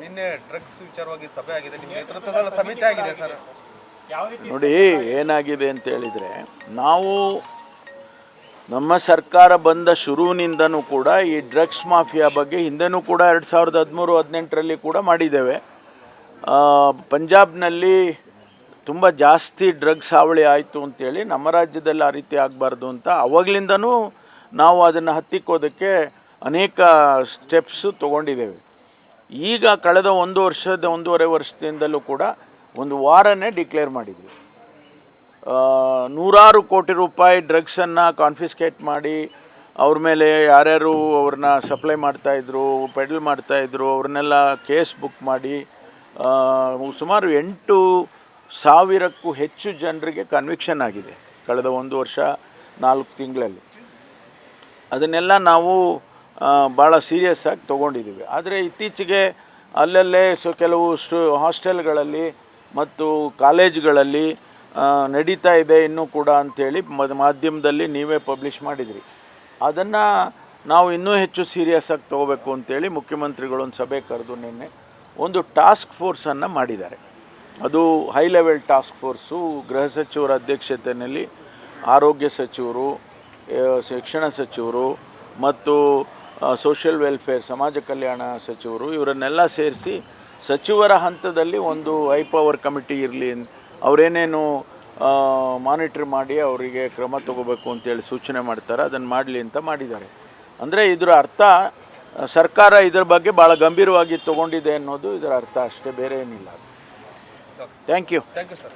ನಿನ್ನೆ ಡ್ರಗ್ಸ್ ವಿಚಾರವಾಗಿ ಸಭೆ ಆಗಿದೆ ನಿಮ್ಮ ನೇತೃತ್ವದಲ್ಲಿ ಸಮಿತಿ ಆಗಿದೆ ಸರ್. ನೋಡಿ ಏನಾಗಿದೆ ಅಂತ ಹೇಳಿದರೆ ನಾವು ನಮ್ಮ ಸರ್ಕಾರ ಬಂದ ಶುರುವಿನಿಂದನೂ ಕೂಡ ಈ ಡ್ರಗ್ಸ್ ಮಾಫಿಯಾ ಬಗ್ಗೆ ಹಿಂದೆನೂ ಕೂಡ ಎರಡು ಸಾವಿರದ ಹದಿಮೂರು ಹದಿನೆಂಟರಲ್ಲಿ ಕೂಡ ಮಾಡಿದ್ದೇವೆ. ಆ, ಪಂಜಾಬ್ನಲ್ಲಿ ತುಂಬ ಜಾಸ್ತಿ ಡ್ರಗ್ಸ್ ಹಾವಳಿ ಆಯಿತು ಅಂತೇಳಿ ನಮ್ಮ ರಾಜ್ಯದಲ್ಲಿ ಆ ರೀತಿ ಆಗಬಾರ್ದು ಅಂತ ಅವಾಗಲಿಂದನೂ ನಾವು ಅದನ್ನು ಹತ್ತಿಕ್ಕೋದಕ್ಕೆ ಅನೇಕ ಸ್ಟೆಪ್ಸು ತೊಗೊಂಡಿದ್ದೇವೆ. ಈಗ ಕಳೆದ ಒಂದು ವರ್ಷದ ಒಂದೂವರೆ ವರ್ಷದಿಂದಲೂ ಕೂಡ ಒಂದು ವಾರನ್ನೇ ಡಿಕ್ಲೇರ್ ಮಾಡಿದ್ವಿ. ನೂರಾರು ಕೋಟಿ ರೂಪಾಯಿ ಡ್ರಗ್ಸನ್ನು ಕಾನ್ಫಿಸ್ಕೇಟ್ ಮಾಡಿ, ಅವ್ರ ಮೇಲೆ ಯಾರ್ಯಾರು ಅವ್ರನ್ನ ಸಪ್ಲೈ ಮಾಡ್ತಾಯಿದ್ರು ಪೆಡಲ್ ಮಾಡ್ತಾಯಿದ್ರು ಅವ್ರನ್ನೆಲ್ಲ ಕೇಸ್ ಬುಕ್ ಮಾಡಿ ಸುಮಾರು ಎಂಟು ಸಾವಿರಕ್ಕೂ ಹೆಚ್ಚು ಜನರಿಗೆ ಕನ್ವಿಕ್ಷನ್ ಆಗಿದೆ ಕಳೆದ ಒಂದು ವರ್ಷ ನಾಲ್ಕು ತಿಂಗಳಲ್ಲಿ. ಅದನ್ನೆಲ್ಲ ನಾವು ಭಾಳ ಸೀರಿಯಸ್ ಆಗಿ ತೊಗೊಂಡಿದ್ದೀವಿ. ಆದರೆ ಇತ್ತೀಚೆಗೆ ಅಲ್ಲಲ್ಲೇ ಸೊ, ಕೆಲವು ಸ್ಟು, ಹಾಸ್ಟೆಲ್ಗಳಲ್ಲಿ ಮತ್ತು ಕಾಲೇಜ್ಗಳಲ್ಲಿ ನಡೀತಾ ಇದೆ ಇನ್ನೂ ಕೂಡ ಅಂಥೇಳಿ ಮದ್, ಮಾಧ್ಯಮದಲ್ಲಿ ನೀವೇ ಪಬ್ಲಿಷ್ ಮಾಡಿದ್ರಿ. ಅದನ್ನು ನಾವು ಇನ್ನೂ ಹೆಚ್ಚು ಸೀರಿಯಸ್ ಆಗಿ ತೊಗೋಬೇಕು ಅಂತೇಳಿ ಮುಖ್ಯಮಂತ್ರಿಗಳು ಒಂದು ಸಭೆ ಕರೆದು ನಿನ್ನೆ ಒಂದು ಟಾಸ್ಕ್ ಫೋರ್ಸನ್ನು ಮಾಡಿದ್ದಾರೆ. ಅದು ಹೈ ಲೆವೆಲ್ ಟಾಸ್ಕ್ ಫೋರ್ಸು ಗೃಹ ಸಚಿವರ ಅಧ್ಯಕ್ಷತೆಯಲ್ಲಿ ಆರೋಗ್ಯ ಸಚಿವರು ಶಿಕ್ಷಣ ಸಚಿವರು ಮತ್ತು ಸೋಷಿಯಲ್ ವೆಲ್ಫೇರ್ ಸಮಾಜ ಕಲ್ಯಾಣ ಸಚಿವರು ಇವರನ್ನೆಲ್ಲ ಸೇರಿಸಿ ಸಚಿವರ ಹಂತದಲ್ಲಿ ಒಂದು ಹೈ ಪವರ್ ಕಮಿಟಿ ಇರಲಿ ಅವರೇನೇನು ಮಾನಿಟ್ರ್ ಮಾಡಿ ಅವರಿಗೆ ಕ್ರಮ ತಗೋಬೇಕು ಅಂತೇಳಿ ಸೂಚನೆ ಮಾಡ್ತಾರೆ ಅದನ್ನು ಮಾಡಲಿ ಅಂತ ಮಾಡಿದ್ದಾರೆ. ಅಂದರೆ ಇದರ ಅರ್ಥ ಸರ್ಕಾರ ಇದರ ಬಗ್ಗೆ ಭಾಳ ಗಂಭೀರವಾಗಿ ತಗೊಂಡಿದೆ ಅನ್ನೋದು ಇದರ ಅರ್ಥ ಅಷ್ಟೇ ಬೇರೆ ಏನಿಲ್ಲ. Thank you thank you sir